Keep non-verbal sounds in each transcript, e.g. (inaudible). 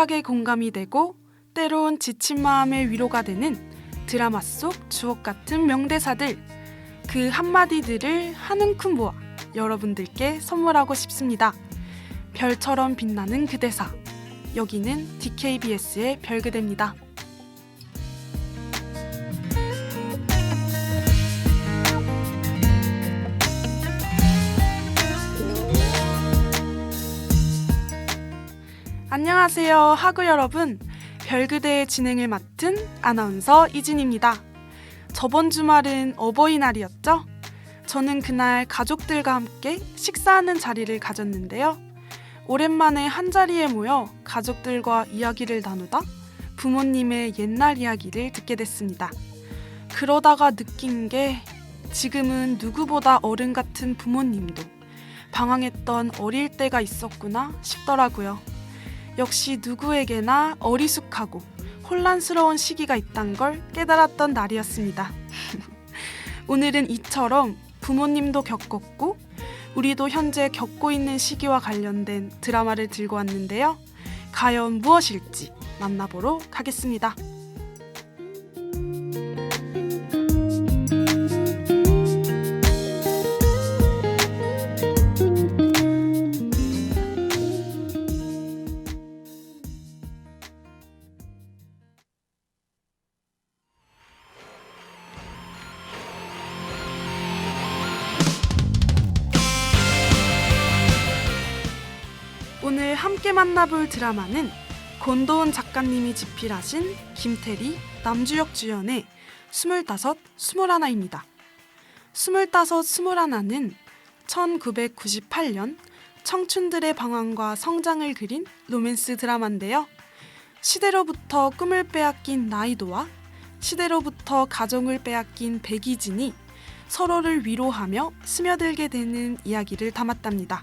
격하게 공감이 되고 때론 지친 마음의 위로가 되는 드라마 속 주옥 같은 명대사들 그 한마디들을 한 움큼 모아 여러분들께 선물하고 싶습니다. 별처럼 빛나는 그 대사 여기는 DKBS의 별그대입니다. 안녕하세요, 하구 여러분. 별그대의 진행을 맡은 아나운서 이진입니다. 저번 주말은 어버이날이었죠? 저는 그날 가족들과 함께 식사하는 자리를 가졌는데요. 오랜만에 한 자리에 모여 가족들과 이야기를 나누다 부모님의 옛날 이야기를 듣게 됐습니다. 그러다가 느낀 게 지금은 누구보다 어른 같은 부모님도 방황했던 어릴 때가 있었구나 싶더라고요. 역시 누구에게나 어리숙하고 혼란스러운 시기가 있단 걸 깨달았던 날이었습니다. (laughs) 오늘은 이처럼 부모님도 겪었고 우리도 현재 겪고 있는 시기와 관련된 드라마를 들고 왔는데요. 과연 무엇일지 만나보러 가겠습니다. 만나볼 드라마는 권도은 작가님이 집필하신 김태리, 남주혁 주연의 스물다섯, 스물하나입니다. 스물다섯, 스물하나는 1998년 청춘들의 방황과 성장을 그린 로맨스 드라마인데요. 시대로부터 꿈을 빼앗긴 나이도와 시대로부터 가정을 빼앗긴 백이진이 서로를 위로하며 스며들게 되는 이야기를 담았답니다.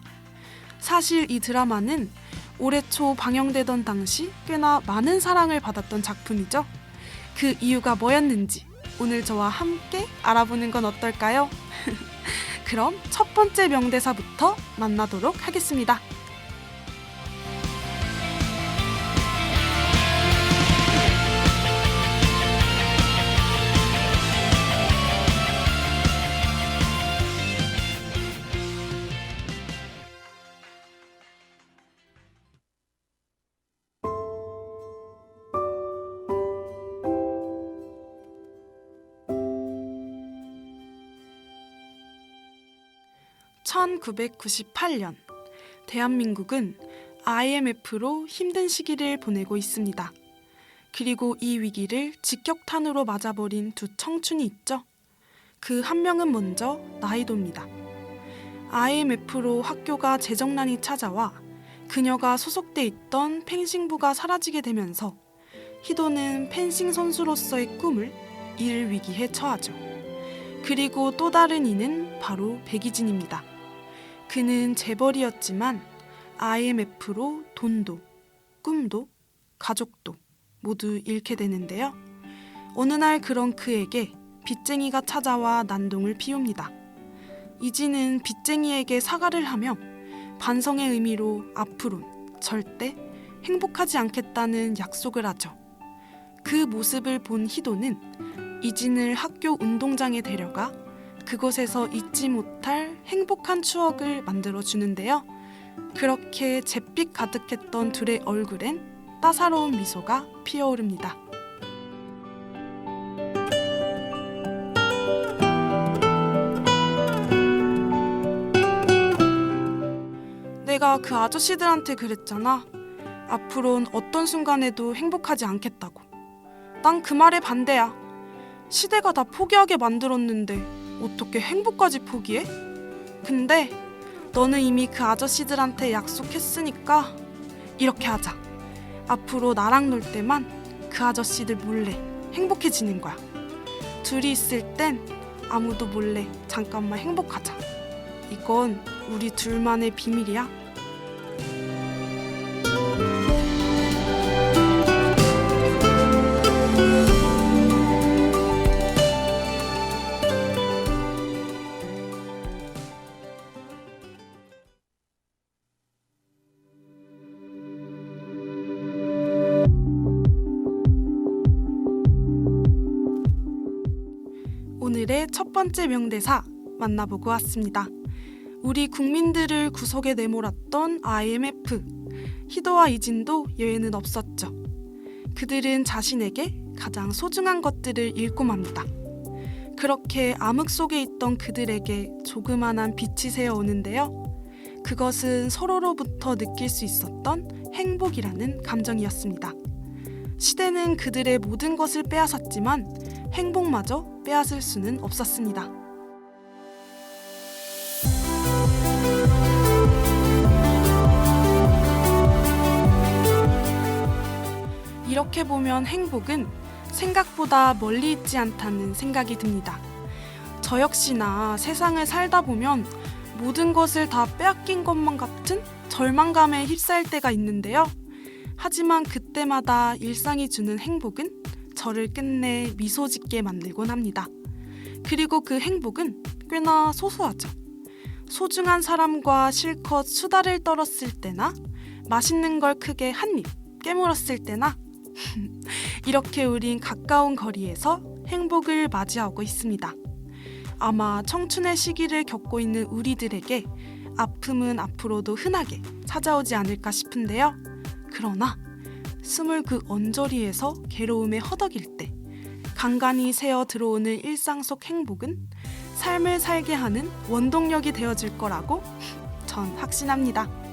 사실 이 드라마는 올해 초 방영되던 당시 꽤나 많은 사랑을 받았던 작품이죠. 그 이유가 뭐였는지 오늘 저와 함께 알아보는 건 어떨까요? (laughs) 그럼 첫 번째 명대사부터 만나도록 하겠습니다. (1998년) 대한민국은 IMF로 힘든 시기를 보내고 있습니다. 그리고 이 위기를 직격탄으로 맞아버린 두 청춘이 있죠. 그 한 명은 먼저 나이도입니다. IMF로 학교가 재정난이 찾아와 그녀가 소속돼 있던 펜싱부가 사라지게 되면서 희도는 펜싱 선수로서의 꿈을 잃을 위기에 처하죠. 그리고 또 다른 이는 바로 백이진입니다. 그는 재벌이었지만 IMF로 돈도, 꿈도, 가족도 모두 잃게 되는데요. 어느 날 그런 그에게 빚쟁이가 찾아와 난동을 피웁니다. 이진은 빚쟁이에게 사과를 하며 반성의 의미로 앞으론 절대 행복하지 않겠다는 약속을 하죠. 그 모습을 본 희도는 이진을 학교 운동장에 데려가 그곳에서 잊지 못할 행복한 추억을 만들어 주는데요. 그렇게 잿빛 가득했던 둘의 얼굴엔 따사로운 미소가 피어오릅니다. 내가 그 아저씨들한테 그랬잖아. 앞으론 어떤 순간에도 행복하지 않겠다고. 난 그 말에 반대야. 시대가 다 포기하게 만들었는데 어떻게 행복까지 포기해? 근데 너는 이미 그 아저씨들한테 약속했으니까 이렇게 하자. 앞으로 나랑 놀 때만 그 아저씨들 몰래 행복해지는 거야. 둘이 있을 땐 아무도 몰래 잠깐만 행복하자. 이건 우리 둘만의 비밀이야. 번째 명대사 만나보고 왔습니다. 우리 국민들을 구석에 내몰았던 IMF, 희도와 이진도 예외는 없었죠. 그들은 자신에게 가장 소중한 것들을 잃고 맙니다. 그렇게 암흑 속에 있던 그들에게 조그만한 빛이 새어오는데요. 그것은 서로로부터 느낄 수 있었던 행복이라는 감정이었습니다. 시대는 그들의 모든 것을 빼앗았지만 행복마저 빼앗을 수는 없었습니다. 이렇게 보면 행복은 생각보다 멀리 있지 않다는 생각이 듭니다. 저 역시나 세상을 살다 보면 모든 것을 다 빼앗긴 것만 같은 절망감에 휩싸일 때가 있는데요. 하지만 그때마다 일상이 주는 행복은 저를 끝내 미소 짓게 만들곤 합니다. 그리고 그 행복은 꽤나 소소하죠. 소중한 사람과 실컷 수다를 떨었을 때나 맛있는 걸 크게 한 입 깨물었을 때나 (laughs) 이렇게 우린 가까운 거리에서 행복을 맞이하고 있습니다. 아마 청춘의 시기를 겪고 있는 우리들에게 아픔은 앞으로도 흔하게 찾아오지 않을까 싶은데요. 그러나 숨을 그 언저리에서 괴로움에 허덕일 때 간간히 새어 들어오는 일상 속 행복은 삶을 살게 하는 원동력이 되어줄 거라고 전 확신합니다.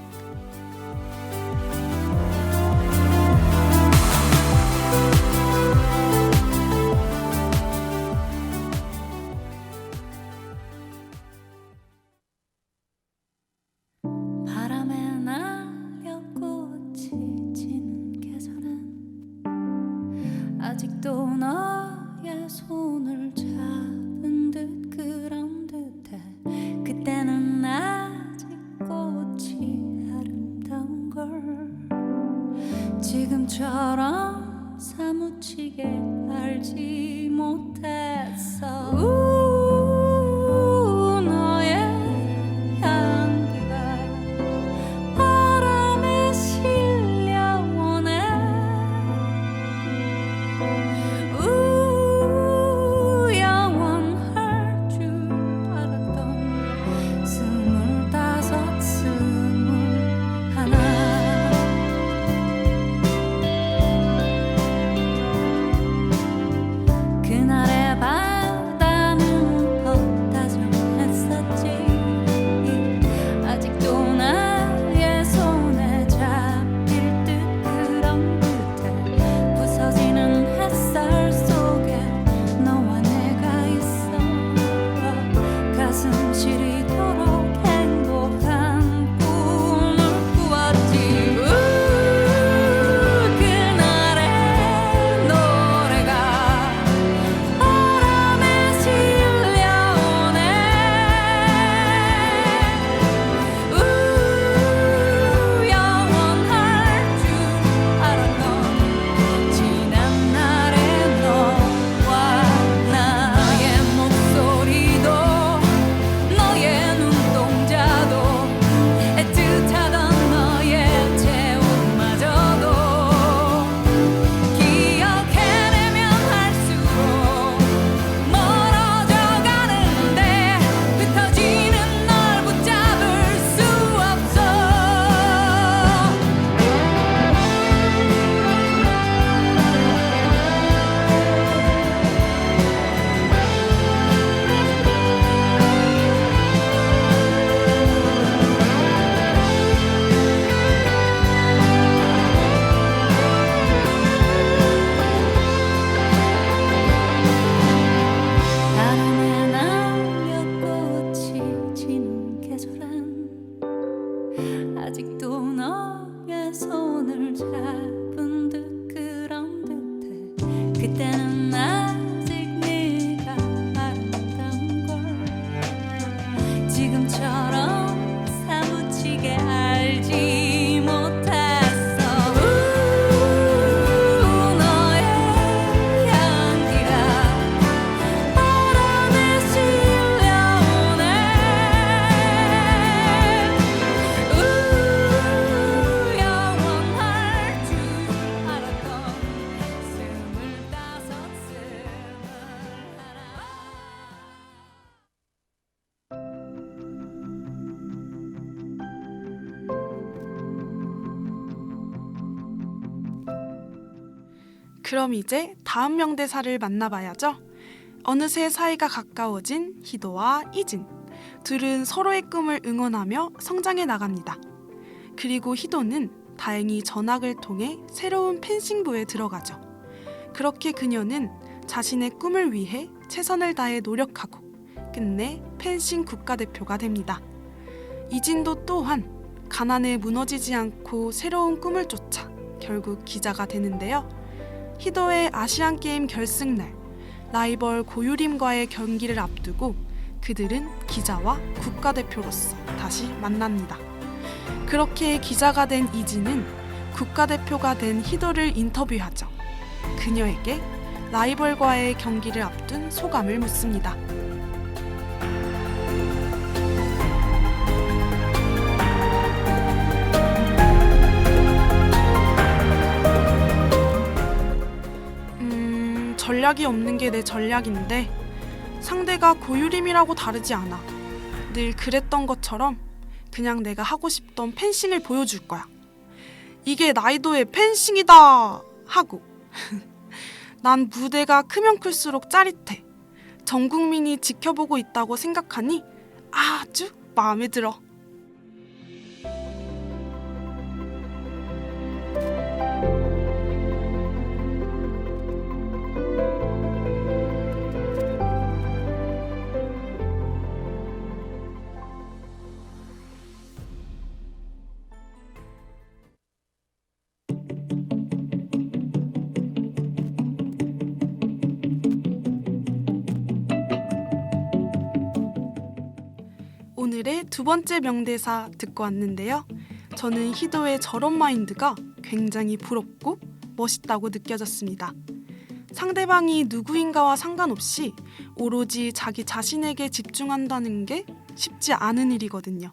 그럼 이제 다음 명대사를 만나봐야죠. 어느새 사이가 가까워진 희도와 이진. 둘은 서로의 꿈을 응원하며 성장해 나갑니다. 그리고 희도는 다행히 전학을 통해 새로운 펜싱부에 들어가죠. 그렇게 그녀는 자신의 꿈을 위해 최선을 다해 노력하고 끝내 펜싱 국가대표가 됩니다. 이진도 또한 가난에 무너지지 않고 새로운 꿈을 쫓아 결국 기자가 되는데요. 희도의 아시안 게임 결승날 라이벌 고유림과의 경기를 앞두고 그들은 기자와 국가대표로서 다시 만납니다. 그렇게 기자가 된 이진은 국가대표가 된 희도를 인터뷰하죠. 그녀에게 라이벌과의 경기를 앞둔 소감을 묻습니다. 전략이 없는 게 내 전략인데 상대가 고유림이라고 다르지 않아. 늘 그랬던 것처럼 그냥 내가 하고 싶던 펜싱을 보여줄 거야. 이게 나이도의 펜싱이다! 하고. (laughs) 난 무대가 크면 클수록 짜릿해. 전 국민이 지켜보고 있다고 생각하니 아주 마음에 들어. 오늘의 두 번째 명대사 듣고 왔는데요. 저는 희도의 저런 마인드가 굉장히 부럽고 멋있다고 느껴졌습니다. 상대방이 누구인가와 상관없이 오로지 자기 자신에게 집중한다는 게 쉽지 않은 일이거든요.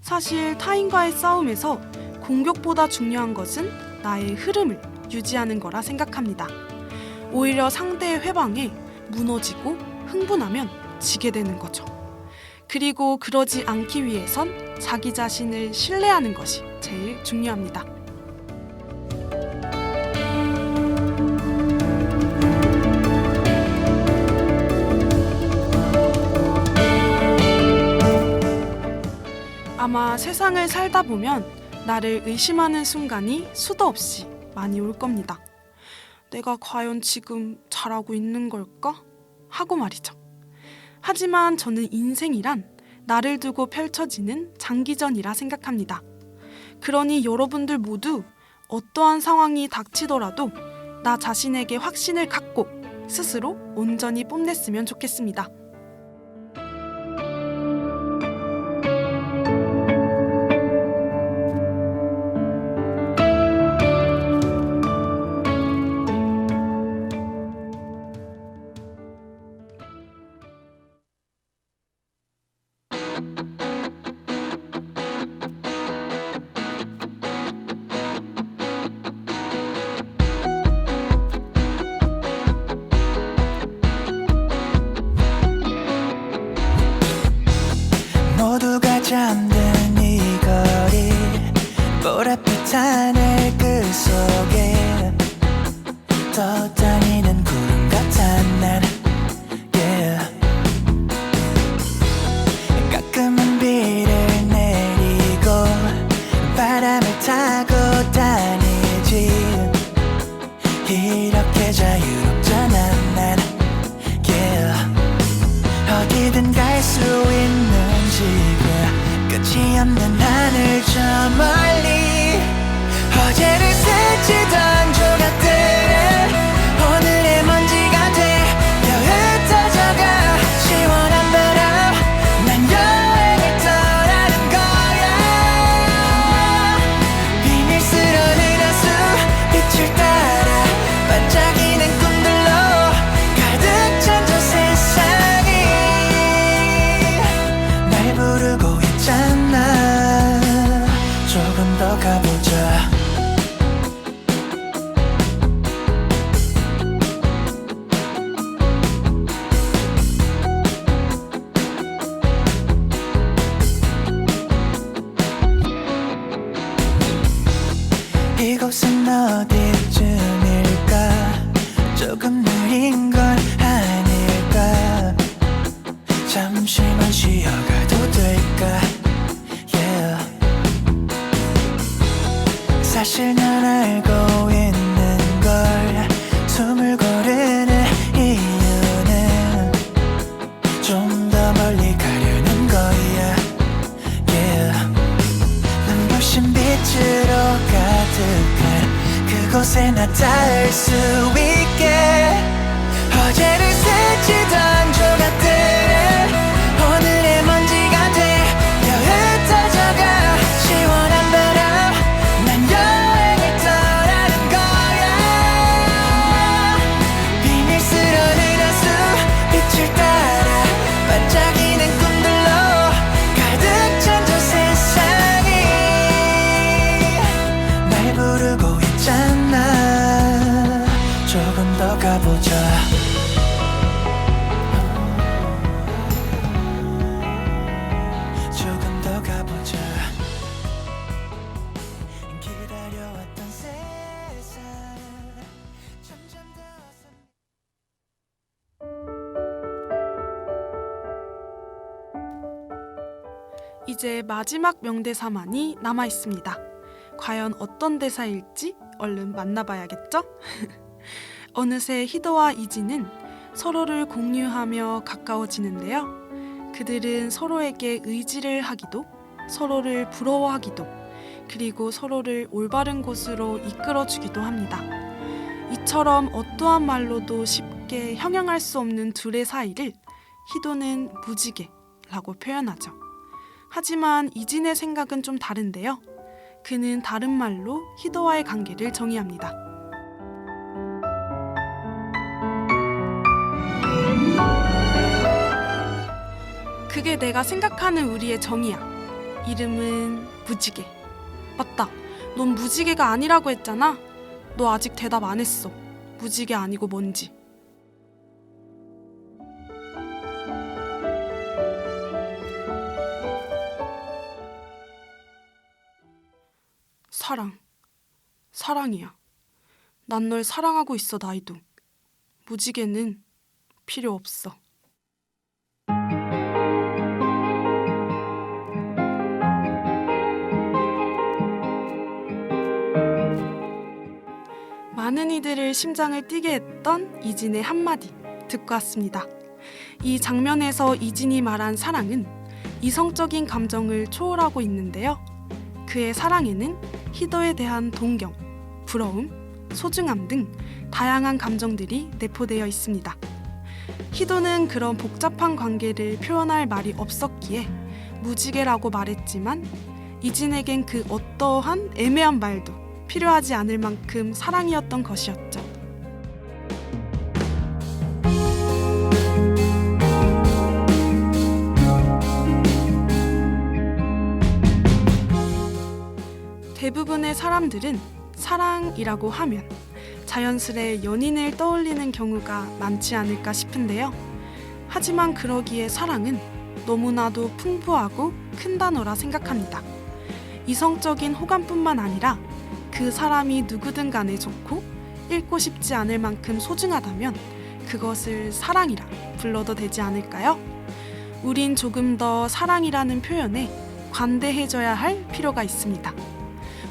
사실 타인과의 싸움에서 공격보다 중요한 것은 나의 흐름을 유지하는 거라 생각합니다. 오히려 상대의 회방에 무너지고 흥분하면 지게 되는 거죠. 그리고 그러지 않기 위해선 자기 자신을 신뢰하는 것이 제일 중요합니다. 아마 세상을 살다 보면 나를 의심하는 순간이 수도 없이 많이 올 겁니다. 내가 과연 지금 잘하고 있는 걸까? 하고 말이죠. 하지만 저는 인생이란 나를 두고 펼쳐지는 장기전이라 생각합니다. 그러니 여러분들 모두 어떠한 상황이 닥치더라도 나 자신에게 확신을 갖고 스스로 온전히 뽐냈으면 좋겠습니다. 갈 수 있는 지금 끝이 없는 하늘 저 멀리. 어제를 스치던 조각 이곳은 어디쯤일까? 조금 느린 건 아닐까? 잠시만 쉬어가도 될까? Yeah. 사실 난 알고 곳에 나 닿을 수 있게 어제를 스치던 마지막 명대사만이 남아 있습니다. 과연 어떤 대사일지 얼른 만나봐야겠죠? (laughs) 어느새 희도와 이지는 서로를 공유하며 가까워지는데요. 그들은 서로에게 의지를 하기도, 서로를 부러워하기도, 그리고 서로를 올바른 곳으로 이끌어주기도 합니다. 이처럼 어떠한 말로도 쉽게 형용할 수 없는 둘의 사이를 희도는 무지개라고 표현하죠. 하지만 이진의 생각은 좀 다른데요. 그는 다른 말로 희도와의 관계를 정의합니다. 그게 내가 생각하는 우리의 정의야. 이름은 무지개. 맞다. 넌 무지개가 아니라고 했잖아. 너 아직 대답 안 했어. 무지개 아니고 뭔지. 사랑이야. 난 널 사랑하고 있어, 나이도. 무지개는 필요 없어. 많은 이들을 심장을 뛰게 했던 이진의 한마디 듣고 왔습니다. 이 장면에서 이진이 말한 사랑은 이성적인 감정을 초월하고 있는데요. 그의 사랑에는 희도에 대한 동경, 부러움, 소중함 등 다양한 감정들이 내포되어 있습니다. 희도는 그런 복잡한 관계를 표현할 말이 없었기에 무지개라고 말했지만 이진에겐 그 어떠한 애매한 말도 필요하지 않을 만큼 사랑이었던 것이었죠. 대부분의 사람들은 사랑이라고 하면 자연스레 연인을 떠올리는 경우가 많지 않을까 싶은데요. 하지만 그러기에 사랑은 너무나도 풍부하고 큰 단어라 생각합니다. 이성적인 호감뿐만 아니라 그 사람이 누구든 간에 좋고 잃고 싶지 않을 만큼 소중하다면 그것을 사랑이라 불러도 되지 않을까요? 우린 조금 더 사랑이라는 표현에 관대해져야 할 필요가 있습니다.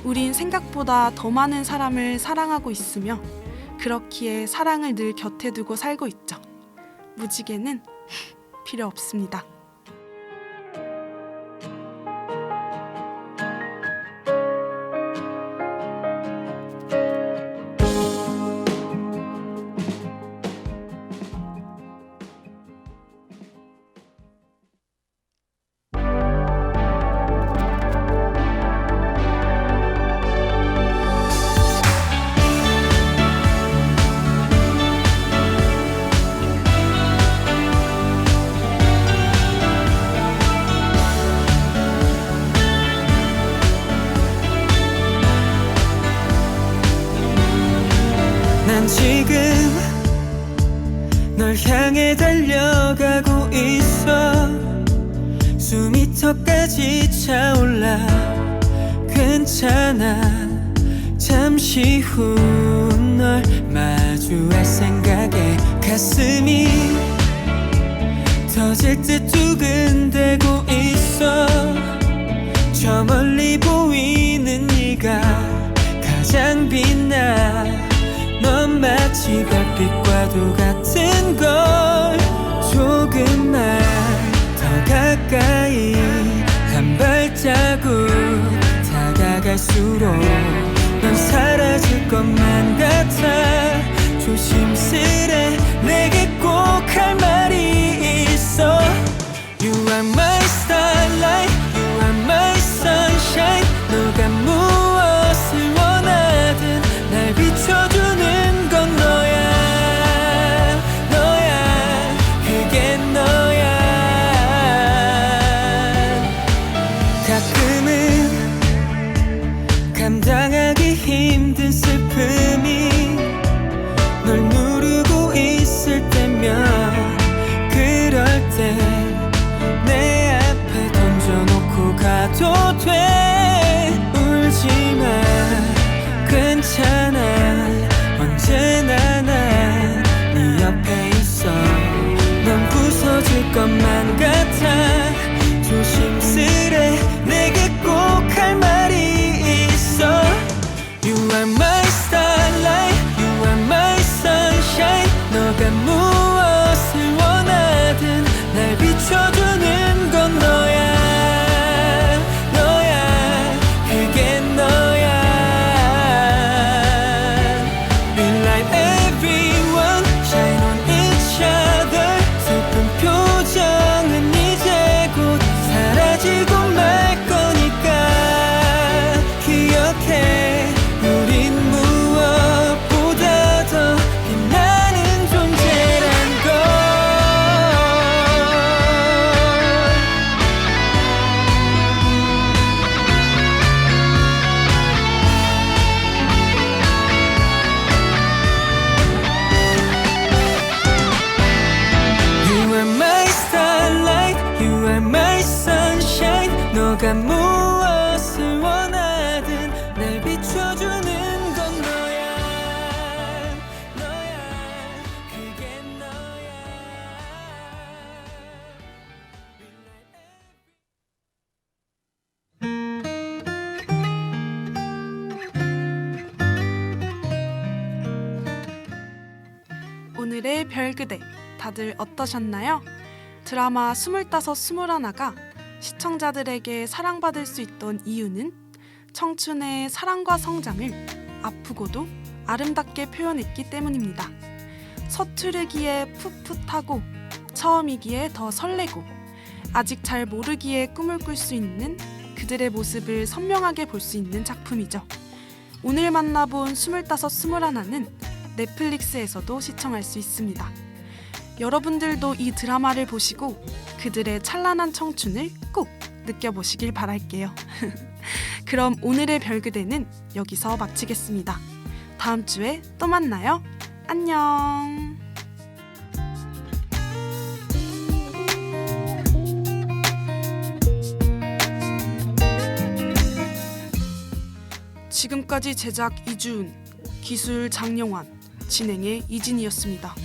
우린 생각보다 더 많은 사람을 사랑하고 있으며 그렇기에 사랑을 늘 곁에 두고 살고 있죠. 무지개는 필요 없습니다. 있어 숨이 턱까지 차올라 괜찮아. 잠시 후 널 마주할 생각 가슴이 터질 듯 두근대고 있어. 저 멀리 보이는 네가 가장 빛나 넌 마치 별빛과도 같은 걸 조금만 더 가까이 한 발자국 다가갈수록 넌 사라질 것만 같아. 조심스레 내게 꼭 할 말이 있어 있을 때면 그럴 때 오늘의 별그대 다들 어떠셨나요? 드라마 스물다섯 스물하나가 시청자들에게 사랑받을 수 있던 이유는 청춘의 사랑과 성장을 아프고도 아름답게 표현했기 때문입니다. 서투르기에 풋풋하고 처음이기에 더 설레고 아직 잘 모르기에 꿈을 꿀 수 있는 그들의 모습을 선명하게 볼 수 있는 작품이죠. 오늘 만나본 스물다섯 스물하나는 넷플릭스에서도 시청할 수 있습니다. 여러분들도 이 드라마를 보시고 그들의 찬란한 청춘을 꼭 느껴보시길 바랄게요. (laughs) 그럼 오늘의 별그대는 여기서 마치겠습니다. 다음 주에 또 만나요. 안녕. 지금까지 제작 이주은, 기술 장영환, 진행의 이진이었습니다.